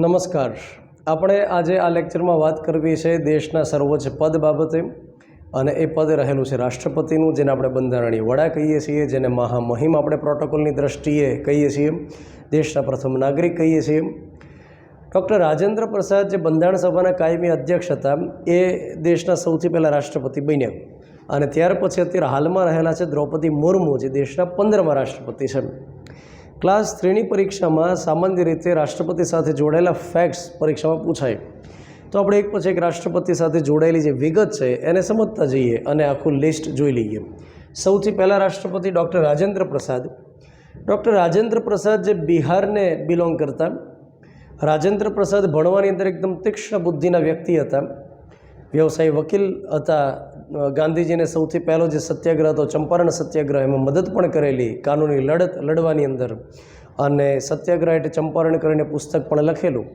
નમસ્કાર. આપણે આજે આ લેક્ચરમાં વાત કરવી છે દેશના સર્વોચ્ચ પદ બાબતે અને એ પદ રહેલું છે રાષ્ટ્રપતિનું, જેને આપણે બંધારણીય વડા કહીએ છીએ, જેને મહામહિમ આપણે પ્રોટોકોલની દ્રષ્ટિએ કહીએ છીએ, દેશના પ્રથમ નાગરિક કહીએ છીએ. ડૉક્ટર રાજેન્દ્ર પ્રસાદ જે બંધારણ સભાના કાયમી અધ્યક્ષ હતા, એ દેશના સૌથી પહેલાં રાષ્ટ્રપતિ બન્યા. અને ત્યાર પછી અત્યારે હાલમાં રહેલા છે દ્રૌપદી મુર્મુ, જે દેશના પંદરમા રાષ્ટ્રપતિ છે. ક્લાસ થ્રીની પરીક્ષામાં સામાન્ય રીતે રાષ્ટ્રપતિ સાથે જોડાયેલા ફેક્ટ્સ પરીક્ષામાં પૂછાય. તો આપણે એક પછી એક રાષ્ટ્રપતિ સાથે જોડાયેલી જે વિગત છે, એને સમજતા જઈએ અને આખું લિસ્ટ જોઈ લઈએ. સૌથી પહેલાં રાષ્ટ્રપતિ ડૉક્ટર રાજેન્દ્ર પ્રસાદ. ડૉક્ટર રાજેન્દ્ર પ્રસાદ જે બિહારને બિલોંગ કરતા. રાજેન્દ્ર પ્રસાદ ભણવાની અંદર એકદમ તીક્ષ્ણ બુદ્ધિના વ્યક્તિ હતા. વ્યવસાય વકીલ હતા ગાંધીજીને સૌથી પહેલો જે સત્યાગ્રહ હતો, ચંપારણ સત્યાગ્રહ, એમાં મદદ પણ કરેલી કાનૂની લડત લડવાની અંદર. અને સત્યાગ્રહ એટલે ચંપારણ કરીને પુસ્તક પણ લખેલું.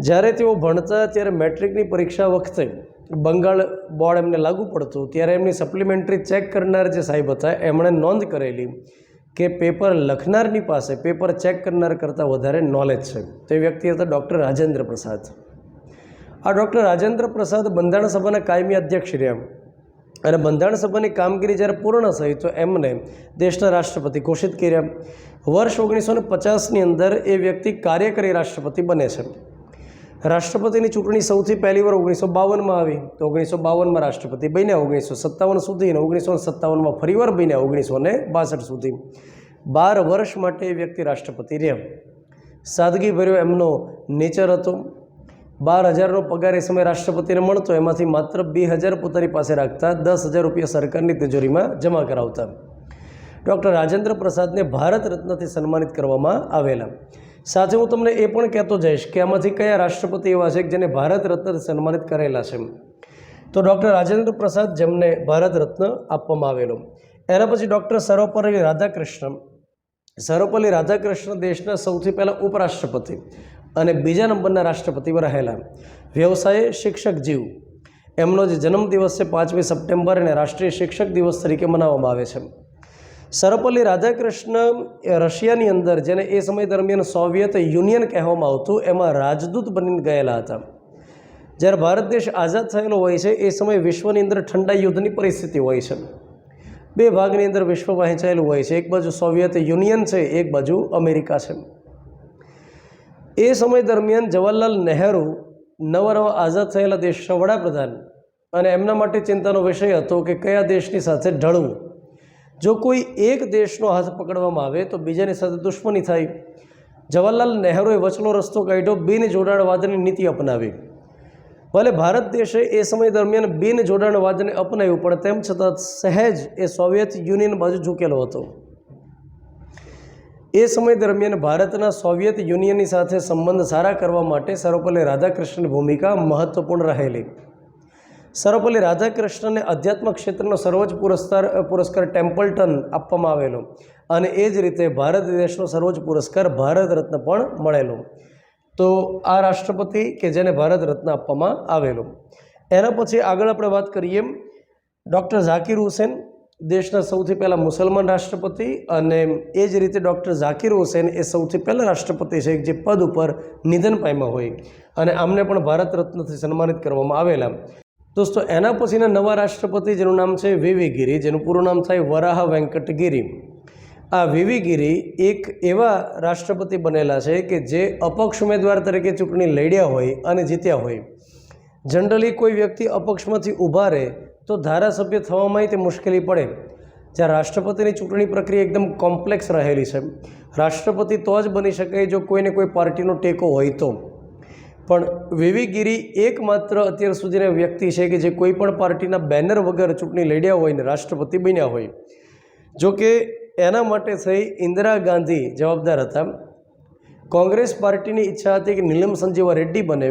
જ્યારે તેઓ ભણતા, ત્યારે મેટ્રિકની પરીક્ષા વખતે બંગાળ બોર્ડ એમને લાગુ પડતું, ત્યારે એમની સપ્લિમેન્ટરી ચેક કરનાર જે સાહેબ હતા, એમણે નોંધ કરેલી કે પેપર લખનારની પાસે પેપર ચેક કરનાર કરતાં વધારે નોલેજ છે. તે વ્યક્તિ હતા ડૉક્ટર રાજેન્દ્ર પ્રસાદ. આ ડૉક્ટર રાજેન્દ્ર પ્રસાદ બંધારણ સભાના કાયમી અધ્યક્ષ રહ્યા. અને બંધારણ સભાની કામગીરી જ્યારે પૂર્ણ થઈ તો એમને દેશના રાષ્ટ્રપતિ ઘોષિત કર્યા. વર્ષ ઓગણીસો ને પચાસની અંદર એ વ્યક્તિ કાર્યકારી રાષ્ટ્રપતિ બને છે. રાષ્ટ્રપતિની ચૂંટણી સૌથી પહેલી વાર ઓગણીસો બાવનમાં આવી. તો ઓગણીસો બાવનમાં રાષ્ટ્રપતિ બન્યા, ઓગણીસો સત્તાવન સુધી અને ઓગણીસો સત્તાવનમાં ફરીવાર બન્યા ઓગણીસો ને બાસઠ સુધી. બાર વર્ષ માટે એ વ્યક્તિ રાષ્ટ્રપતિ રહ્યા. સાદગીભર્યો એમનો નેચર હતો. બાર હજારનો પગાર એ સમયે રાષ્ટ્રપતિને મળતો, એમાંથી માત્ર બે હજાર પોતાની પાસે રાખતા દસ હજાર રૂપિયા સરકારની તિજોરીમાં જમા કરાવતા. ડૉક્ટર રાજેન્દ્ર પ્રસાદને ભારત રત્નથી સન્માનિત કરવામાં આવેલા. સાથે હું તમને એ પણ કહેતો જઈશ કે આમાંથી કયા રાષ્ટ્રપતિ એવા છે કે જેને ભારત રત્નથી સન્માનિત કરેલા છે. તો ડૉક્ટર રાજેન્દ્ર પ્રસાદ જેમને ભારત રત્ન આપવામાં આવેલો. એના પછી ડૉક્ટર સર્વપલ્લી રાધાકૃષ્ણ સર્વપલ્લી રાધાકૃષ્ણ દેશના સૌથી પહેલાં ઉપરાષ્ટ્રપતિ. અને બીજા નંબરના રાષ્ટ્રપતિ રહેલા. વ્યવસાયે શિક્ષક જીવ. એમનો જે જન્મદિવસ છે પાંચમી સપ્ટેમ્બર અને રાષ્ટ્રીય શિક્ષક દિવસ તરીકે મનાવવામાં આવે છે. સર્વપલ્લી રાધાકૃષ્ણ રશિયાની અંદર, જેને એ સમય દરમિયાન સોવિયત યુનિયન કહેવામાં આવતું, એમાં રાજદૂત બનીને ગયેલા હતા. જ્યારે ભારત દેશ આઝાદ થયેલો હોય છે, એ સમયે વિશ્વની અંદર ઠંડા યુદ્ધની પરિસ્થિતિ હોય છે. બે ભાગની અંદર વિશ્વ વહેંચાયેલું હોય છે. એક બાજુ સોવિયત યુનિયન છે, એક બાજુ અમેરિકા છે. એ સમય દરમિયાન જવાહરલાલ નહેરુ નવા નવા આઝાદ થયેલા દેશના વડાપ્રધાન અને એમના માટે ચિંતાનો વિષય હતો કે કયા દેશની સાથે ઢળવું. જો કોઈ એક દેશનો હાથ પકડવામાં આવે તો બીજાની સાથે દુશ્મની થાય. જવાહરલાલ નહેરુએ વચલો રસ્તો કાઢ્યો, બિન જોડાણવાદની નીતિ અપનાવી. ભલે ભારત દેશે એ સમય દરમિયાન બિન જોડાણવાદને અપનાવ્યું, પણ તેમ છતાં સહેજ એ સોવિયત યુનિયન બાજુ ઝૂકેલો હતો. એ સમય દરમિયાન ભારતના સોવિયત યુનિયનની સાથે સંબંધ સારા કરવા માટે સર્વપલ્લી રાધાકૃષ્ણની ભૂમિકા મહત્વપૂર્ણ રહેલી. સર્વપલ્લી રાધાકૃષ્ણને અધ્યાત્મ ક્ષેત્રનો સર્વોચ્ચ પુરસ્કાર પુરસ્કાર ટેમ્પલટન આપવામાં આવેલો અને એ જ રીતે ભારત દેશનો સર્વોચ્ચ પુરસ્કાર ભારત રત્ન પણ મળેલો. તો આ રાષ્ટ્રપતિ કે જેને ભારત રત્ન આપવામાં આવેલો. એના પછી આગળ આપણે વાત કરીએ ડૉક્ટર ઝાકીર હુસેન દેશના સૌથી પહેલાં મુસલમાન રાષ્ટ્રપતિ અને એ જ રીતે ડૉક્ટર ઝાકીર હુસેન એ સૌથી પહેલાં રાષ્ટ્રપતિ છે, જે પદ ઉપર નિધન પામ્યા હોય. અને આમને પણ ભારત રત્નથી સન્માનિત કરવામાં આવેલા. દોસ્તો, એના પછીના નવા રાષ્ટ્રપતિ જેનું નામ છે વીવી ગિરી, જેનું પૂરું નામ થાય વરાહ વેંકટગીરી આ વીવી ગિરી એક એવા રાષ્ટ્રપતિ બનેલા છે કે જે અપક્ષ ઉમેદવાર તરીકે ચૂંટણી લડ્યા હોય અને જીત્યા હોય. જનરલી કોઈ વ્યક્તિ અપક્ષમાંથી ઊભા રહે તો ધારાસભ્ય થવામાં તે મુશ્કેલી પડે. જ્યાં રાષ્ટ્રપતિની ચૂંટણી પ્રક્રિયા એકદમ કોમ્પ્લેક્સ રહેલી છે. રાષ્ટ્રપતિ તો જ બની શકે જો કોઈને કોઈ પાર્ટીનો ટેકો હોય તો. પણ વિવિગીરી એકમાત્ર અત્યાર સુધીના વ્યક્તિ છે કે જે કોઈ પણ પાર્ટીના બેનર વગર ચૂંટણી લડ્યા હોય ને રાષ્ટ્રપતિ બન્યા હોય. જો કે એના માટે થઈ ઇન્દિરા ગાંધી જવાબદાર હતા. કોંગ્રેસ પાર્ટીની ઈચ્છા હતી કે નીલમ સંજીવા રેડ્ડી બને.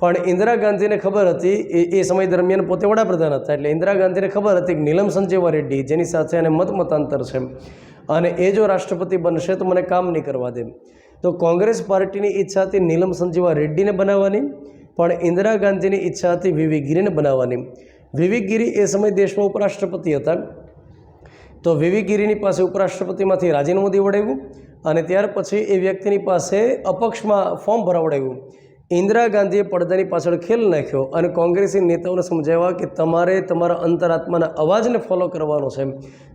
પણ ઇન્દિરા ગાંધીને ખબર હતી, એ એ સમય દરમિયાન પોતે વડાપ્રધાન હતા, એટલે ઇન્દિરા ગાંધીને ખબર હતી કે નીલમ સંજીવા રેડ્ડી જેની સાથે એને મત મતાંતર છે. અને એ જો રાષ્ટ્રપતિ બનશે તો મને કામ નહીં કરવા દે. તો કોંગ્રેસ પાર્ટીની ઈચ્છા હતી નીલમ સંજીવા રેડ્ડીને બનાવવાની, પણ ઇન્દિરા ગાંધીની ઈચ્છા હતી વીવી ગિરીને બનાવવાની. વીવી ગિરી એ સમય દેશમાં ઉપરાષ્ટ્રપતિ હતા. તો વીવી ગિરીની પાસે ઉપરાષ્ટ્રપતિમાંથી રાજીનામું દેવડાવ્યું અને ત્યાર પછી એ વ્યક્તિની પાસે અપક્ષમાં ફોર્મ ભરાવડાવ્યું. ઇન્દિરા ગાંધીએ પડદાની પાછળ ખેલ નાખ્યો અને કોંગ્રેસી નેતાઓને સમજાવ્યા કે તમારે તમારા અંતરાત્માના અવાજને ફોલો કરવાનો છે.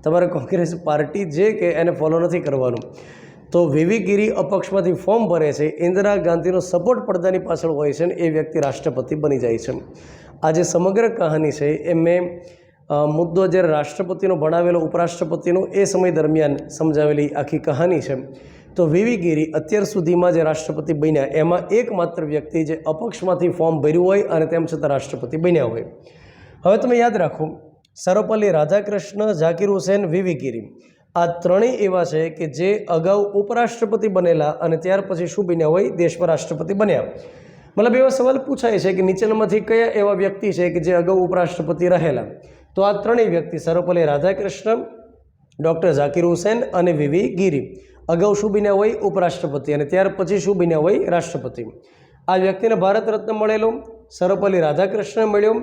તમારે કોંગ્રેસ પાર્ટી જે કે એને ફોલો નથી કરવાનું. તો વીવી અપક્ષમાંથી ફોર્મ ભરે છે. ઇન્દિરા ગાંધીનો સપોર્ટ પડદાની પાછળ હોય છે ને એ વ્યક્તિ રાષ્ટ્રપતિ બની જાય છે. આ જે સમગ્ર કહાની છે એ મેં મુદ્દો જ્યારે રાષ્ટ્રપતિનો ભણાવેલો ઉપરાષ્ટ્રપતિનો એ સમય દરમિયાન સમજાવેલી આખી કહાની છે. તો વીવી ગીરી અત્યાર સુધીમાં જે રાષ્ટ્રપતિ બન્યા, એમાં એકમાત્ર વ્યક્તિ જે અપક્ષમાંથી ફોર્મ ભર્યું હોય અને તેમ છતાં રાષ્ટ્રપતિ બન્યા હોય. હવે તમે યાદ રાખો, સર્વપલ્લી રાધાકૃષ્ણ, ઝાકીર હુસેન વીવી ગીરી આ ત્રણેય એવા છે કે જે અગાઉ ઉપરાષ્ટ્રપતિ બનેલા અને ત્યાર પછી શું બન્યા હોય, દેશમાં રાષ્ટ્રપતિ બન્યા. મતલબ એવા સવાલ પૂછાય છે કે નીચેનામાંથી કયા એવા વ્યક્તિ છે કે જે અગાઉ ઉપરાષ્ટ્રપતિ રહેલા? તો આ ત્રણેય વ્યક્તિ સર્વપલ્લી રાધાકૃષ્ણ, ડૉક્ટર ઝાકીર હુસેન અને વીવી ગીરી અગાઉ શું બન્યા હોય? ઉપરાષ્ટ્રપતિ. અને ત્યાર પછી શું બન્યા હોય? રાષ્ટ્રપતિ. આ વ્યક્તિને ભારત રત્ન મળેલો સર્વપલ્લી રાધાકૃષ્ણને મળ્યો,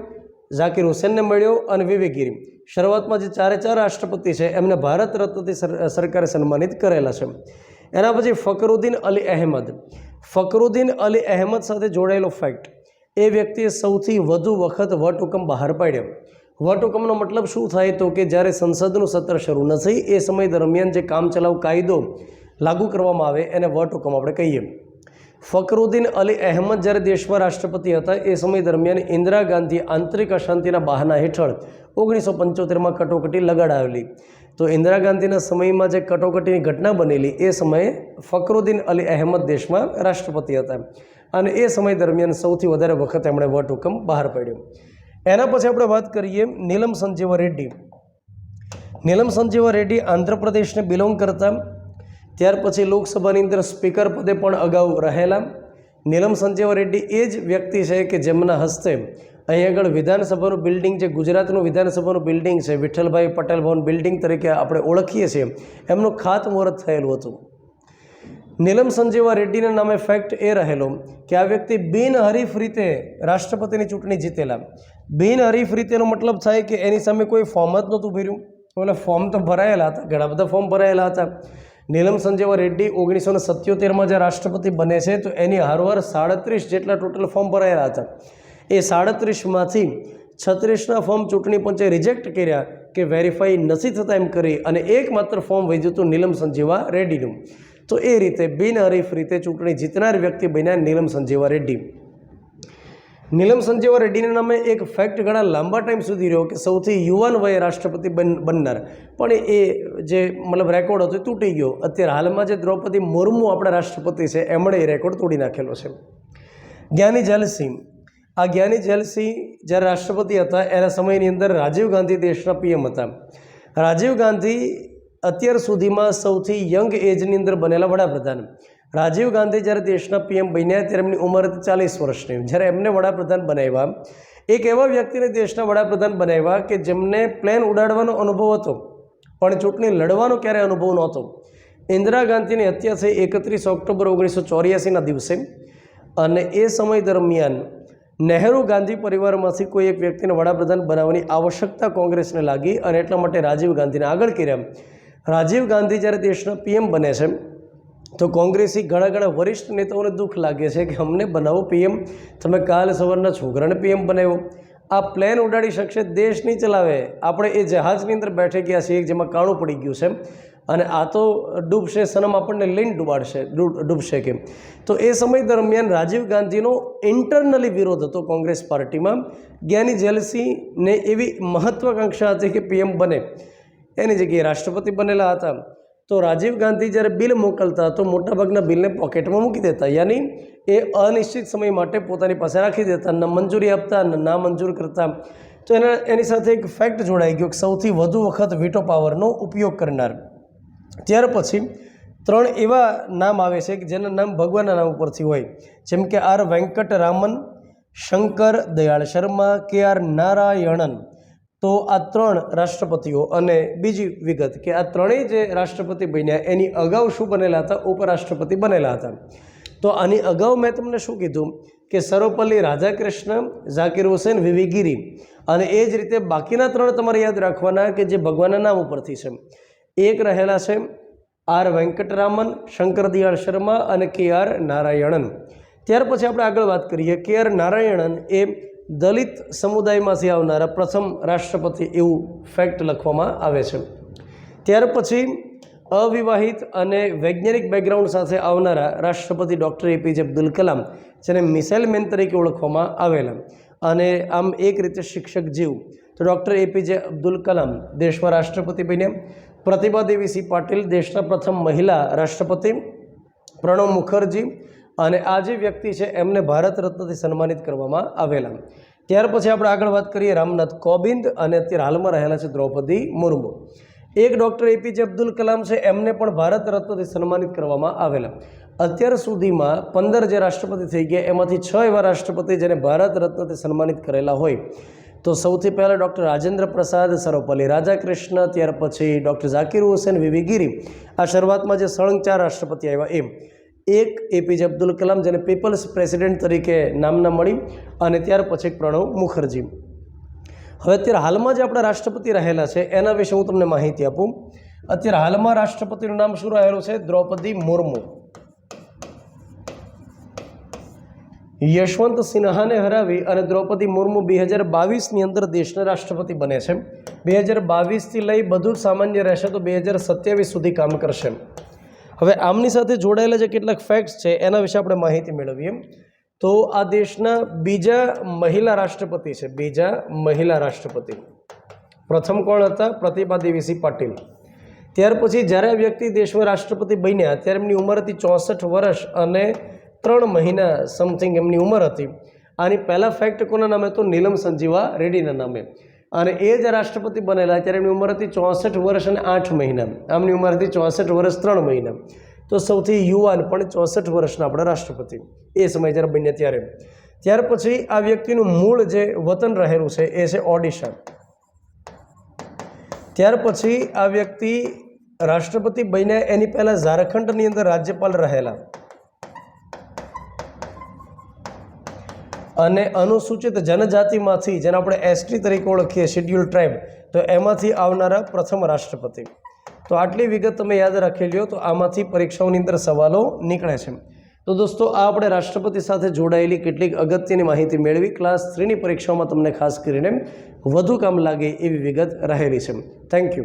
ઝાકીર હુસેનને મળ્યો અને વિવેકગીરી શરૂઆતમાં જે ચારે ચાર રાષ્ટ્રપતિ છે, એમને ભારત રત્નથી સર- સરકારે સન્માનિત કરેલા છે. એના પછી ફકરુદ્દીન અલી અહેમદ. ફકરુદ્દીન અલી અહેમદ સાથે જોડાયેલો ફેક્ટ. એ વ્યક્તિએ સૌથી વધુ વખત વટહુકમ બહાર પાડ્યો. વટહુકમનો મતલબ શું થાય તો કે જ્યારે સંસદનું સત્ર શરૂ ન થઈ, એ સમય દરમિયાન જે કામચલાઉ કાયદો લાગુ કરવામાં આવે એને વટહુકમ આપણે કહીએ. ફકરુદ્દીન અલી અહેમદ જ્યારે દેશમાં રાષ્ટ્રપતિ હતા, એ સમય દરમિયાન ઇન્દિરા ગાંધી આંતરિક અશાંતિના બહાના હેઠળ ઓગણીસો પંચોતેરમાં કટોકટી લગાડાવેલી તો ઇન્દિરા ગાંધીના સમયમાં જે કટોકટીની ઘટના બનેલી, એ સમયે ફકરુદ્દીન અલી અહેમદ દેશમાં રાષ્ટ્રપતિ હતા. અને એ સમય દરમિયાન સૌથી વધારે વખત એમણે વટહુકમ બહાર પાડ્યો. એના પછી આપણે વાત કરીએ નીલમ સંજીવા રેડ્ડી. નીલમ સંજીવા રેડ્ડી આંધ્રપ્રદેશને બિલોંગ કરતા ત્યાર પછી લોકસભાની અંદર સ્પીકર પદે પણ અગાઉ રહેલા. નીલમ સંજીવ રેડ્ડી એ જ વ્યક્તિ છે કે જેમના હસ્તે અહીં આગળ વિધાનસભાનું બિલ્ડિંગ જે ગુજરાતનું વિધાનસભાનું બિલ્ડિંગ છે, વિઠ્ઠલભાઈ પટેલ ભવન બિલ્ડિંગ તરીકે આપણે ઓળખીએ છીએ. એમનું ખાતમુહૂર્ત થયેલું હતું. નીલમ સંજીવા રેડ્ડીના નામે ફેક્ટ એ રહેલો કે આ વ્યક્તિ બિનહરીફ રીતે રાષ્ટ્રપતિની ચૂંટણી જીતેલા. બિનહરીફ રીતેનો મતલબ થાય કે એની સામે કોઈ ફોર્મ જ નહોતું ભર્યું. એટલે ફોર્મ તો ભરાયેલા હતા, ઘણા બધા ફોર્મ ભરાયેલા હતા. નીલમ સંજીવા રેડ્ડી ઓગણીસો ને સત્યોતેરમાં જે રાષ્ટ્રપતિ બને છે, તો એની હારવાર સાડત્રીસ જેટલા ટોટલ ફોર્મ ભરાયેલા હતા. એ સાડત્રીસમાંથી છત્રીસના ફોર્મ ચૂંટણી પંચે રિજેક્ટ કર્યા કે વેરીફાઈ નથી થતા એમ કરી અને એકમાત્ર ફોર્મ વહી હતું નીલમ સંજીવા રેડ્ડીનું. તો એ રીતે બિનહરીફ રીતે ચૂંટણી જીતનાર વ્યક્તિ બન્યા નીલમ સંજીવા રેડ્ડી. નીલમ સંજીવા રેડ્ડીના નામે એક ફેક્ટ ઘણા લાંબા ટાઈમ સુધી રહ્યો કે સૌથી યુવાન વયે રાષ્ટ્રપતિ બન, બનનાર. પણ એ જે મતલબ રેકોર્ડ હતો એ તૂટી ગયો. અત્યારે હાલમાં જે દ્રૌપદી મુર્મુ આપણા રાષ્ટ્રપતિ છે, એમણે એ રેકોર્ડ તોડી નાખેલો છે. જ્ઞાની ઝાલસિંહ આ જ્ઞાની ઝાલસિંહ જ્યારે રાષ્ટ્રપતિ હતા, એના સમયની અંદર રાજીવ ગાંધી દેશના પીએમ હતા. રાજીવ ગાંધી અત્યાર સુધીમાં સૌથી યંગ એજની અંદર બનેલા વડાપ્રધાન. રાજીવ ગાંધી જ્યારે દેશના પીએમ બન્યા ત્યારે એમની ઉંમર હતી ચાલીસ વર્ષની. જ્યારે એમને વડાપ્રધાન બનાવ્યા, એક એવા વ્યક્તિને દેશના વડાપ્રધાન બનાવ્યા કે જેમને પ્લેન ઉડાડવાનો અનુભવ હતો, પણ ચૂંટણી લડવાનો ક્યારે અનુભવ નહોતો. ઇન્દિરા ગાંધીની હત્યા થઈ એકત્રીસ ઓક્ટોબર ઓગણીસો ચોર્યાસીના દિવસે. અને એ સમય દરમિયાન નહેરુ ગાંધી પરિવારમાંથી કોઈ એક વ્યક્તિને વડાપ્રધાન બનાવવાની આવશ્યકતા કોંગ્રેસને લાગી અને એટલા માટે રાજીવ ગાંધીને આગળ કર્યા. રાજીવ ગાંધી જ્યારે દેશના પીએમ બને છે તો કોંગ્રેસી ઘણા ઘણા વરિષ્ઠ નેતાઓને દુઃખ લાગે છે કે અમને બનાવો પીએમ. તમે કાલ સવારના છોકરાને પીએમ બનાવ્યો. આ પ્લેન ઉડાડી શકશે, દેશ નહીં ચલાવે. આપણે એ જહાજની અંદર બેઠે ગયા છીએ, જેમાં કાણું પડી ગયું છે. અને આ તો ડૂબશે, સનમ આપણને લઈને ડૂબાડશે ડૂબશે કેમ? તો એ સમય દરમિયાન રાજીવ ગાંધીનો ઇન્ટરનલી વિરોધ હતો કોંગ્રેસ પાર્ટીમાં. જ્ઞાની જેલસીને એવી મહત્વાકાંક્ષા હતી કે પીએમ બને. એની જગ્યાએ રાષ્ટ્રપતિ બનેલા હતા. તો રાજીવ ગાંધી જ્યારે બિલ મોકલતા તો મોટાભાગના બિલને પોકેટમાં મૂકી દેતા. યાની એ અનિશ્ચિત સમય માટે પોતાની પાસે રાખી દેતા, ન મંજૂરી આપતા, ન ના મંજૂર કરતા. તો એના, એની સાથે એક ફેક્ટ જોડાઈ ગયો કે સૌથી વધુ વખત વીટો પાવરનો ઉપયોગ કરનાર. ત્યાર પછી ત્રણ એવા નામ આવે છે કે જેના નામ ભગવાનના નામ ઉપરથી હોય. જેમ કે આર વેંકટરામન, શંકર દયાળ શર્મા, કે આર નારાયણન. તો આ ત્રણ રાષ્ટ્રપતિઓ અને બીજી વિગત કે આ ત્રણેય જે રાષ્ટ્રપતિ બન્યા એની અગાઉ શું બનેલા હતા? ઉપરાષ્ટ્રપતિ બનેલા હતા. તો આની અગાઉ મેં તમને શું કીધું? કે સર્વપલ્લી રાધાકૃષ્ણ, ઝાકીર હુસેન, વિવી ગીરી અને એ જ રીતે બાકીના ત્રણ તમારે યાદ રાખવાના કે જે ભગવાનના નામ ઉપરથી છે. એક રહેલા છે આર વેંકટરામન, શંકર દિયાળ શર્મા અને કે આર નારાયણન. ત્યાર પછી આપણે આગળ વાત કરીએ કે આર નારાયણન એ દલિત સમુદાયમાંથી આવનારા પ્રથમ રાષ્ટ્રપતિ એવું ફેક્ટ લખવામાં આવે છે. ત્યાર પછી અવિવાહિત અને વૈજ્ઞાનિક બેકગ્રાઉન્ડ સાથે આવનારા રાષ્ટ્રપતિ ડૉક્ટર એપીજે અબ્દુલ કલામ, જેને મિસાઇલ મેન તરીકે ઓળખવામાં આવેલા. અને આમ એક રીતે શિક્ષક જીવ, તો ડૉક્ટર એપીજે અબ્દુલ કલામ દેશમાં રાષ્ટ્રપતિ બન્યા. પ્રતિભા દેવી સિંહ પાટીલ દેશના પ્રથમ મહિલા રાષ્ટ્રપતિ. પ્રણવ મુખર્જી અને આ જે વ્યક્તિ છે, એમને ભારત રત્નથી સન્માનિત કરવામાં આવેલા. ત્યાર પછી આપણે આગળ વાત કરીએ રામનાથ કોવિંદ અને અત્યારે હાલમાં રહેલા છે દ્રૌપદી મુર્મુ. એક ડૉક્ટર એપીજે અબ્દુલ કલામ છે, એમને પણ ભારત રત્નથી સન્માનિત કરવામાં આવેલા. અત્યાર સુધીમાં પંદર જે રાષ્ટ્રપતિ થઈ ગયા, એમાંથી છ એવા રાષ્ટ્રપતિ જેને ભારત રત્નથી સન્માનિત કરેલા હોય. તો સૌથી પહેલાં ડૉક્ટર રાજેન્દ્ર પ્રસાદ, સર્વપલ્લી રાધાકૃષ્ણ, ત્યાર પછી ડૉક્ટર ઝાકીર હુસેન, વિવી આ શરૂઆતમાં જે સળંગ ચાર રાષ્ટ્રપતિ આવ્યા એમ. એક એપીજે અબ્દુલ કલામ જેને પીપલ્સ પ્રેસિડેન્ટ તરીકે નામના મળી અને ત્યાર પછી પ્રણવ મુખર્જી. હવે અત્યારે હાલમાં જે આપણા રાષ્ટ્રપતિ રહેલા છે, એના વિશે હું તમને માહિતી આપું. અત્યારે હાલમાં રાષ્ટ્રપતિનું નામ શું રહેલું છે? દ્રૌપદી મુર્મુ. યશવંત સિન્હાને હરાવી અને દ્રૌપદી મુર્મુ બે હજાર બાવીસની અંદર દેશના રાષ્ટ્રપતિ બને છે. બે હજાર બાવીસથી લઈ બધું સામાન્ય રહેશે તો બે હજાર સત્યાવીસ સુધી કામ કરશે. હવે આમની સાથે જોડાયેલા જે કેટલાક ફેક્ટ્સ છે, એના વિશે આપણે માહિતી મેળવીએ. તો આ દેશના બીજા મહિલા રાષ્ટ્રપતિ છે, બીજા મહિલા રાષ્ટ્રપતિ. પ્રથમ કોણ હતા? પ્રતિભા દેવીસિંહ પાટીલ. ત્યાર પછી જ્યારે આ વ્યક્તિ દેશમાં રાષ્ટ્રપતિ બન્યા, ત્યારે એમની ઉંમર હતી ચોસઠ વર્ષ અને ત્રણ મહિના સમથિંગ એમની ઉંમર હતી. આની પહેલાં ફેક્ટ કોના નામે તો નીલમ સંજીવા રેડ્ડીના નામે. અને એ જ રાષ્ટ્રપતિ બનેલા ત્યારે એમની ઉંમર હતી ચોસઠ વર્ષ અને આઠ મહિના. આમની ઉંમર હતી ચોસઠ વર્ષ ત્રણ મહિના. તો સૌથી યુવાન પણ ચોસઠ વર્ષના આપણા રાષ્ટ્રપતિ. એ સમય જ્યારે બન્યા ત્યારે. ત્યાર પછી આ વ્યક્તિનું મૂળ જે વતન રહેલું છે એ છે ઓડિશા. ત્યાર પછી આ વ્યક્તિ રાષ્ટ્રપતિ બન્યા એની પહેલાં ઝારખંડની અંદર રાજ્યપાલ રહેલા. અને અનુસૂચિત જનજાતિમાંથી, જેને આપણે એસટી તરીકે ઓળખીએ શેડ્યુલ ટ્રાઇબ તો એમાંથી આવનારા પ્રથમ રાષ્ટ્રપતિ. તો આટલી વિગત તમે યાદ રાખી લ્યો, તો આમાંથી પરીક્ષાઓની અંદર સવાલો નીકળે છે. તો દોસ્તો, આ આપણે રાષ્ટ્રપતિ સાથે જોડાયેલી કેટલીક અગત્યની માહિતી મેળવી. ક્લાસ થ્રીની પરીક્ષાઓમાં તમને ખાસ કરીને વધુ કામ લાગે એવી વિગત રહેલી છે. Thank you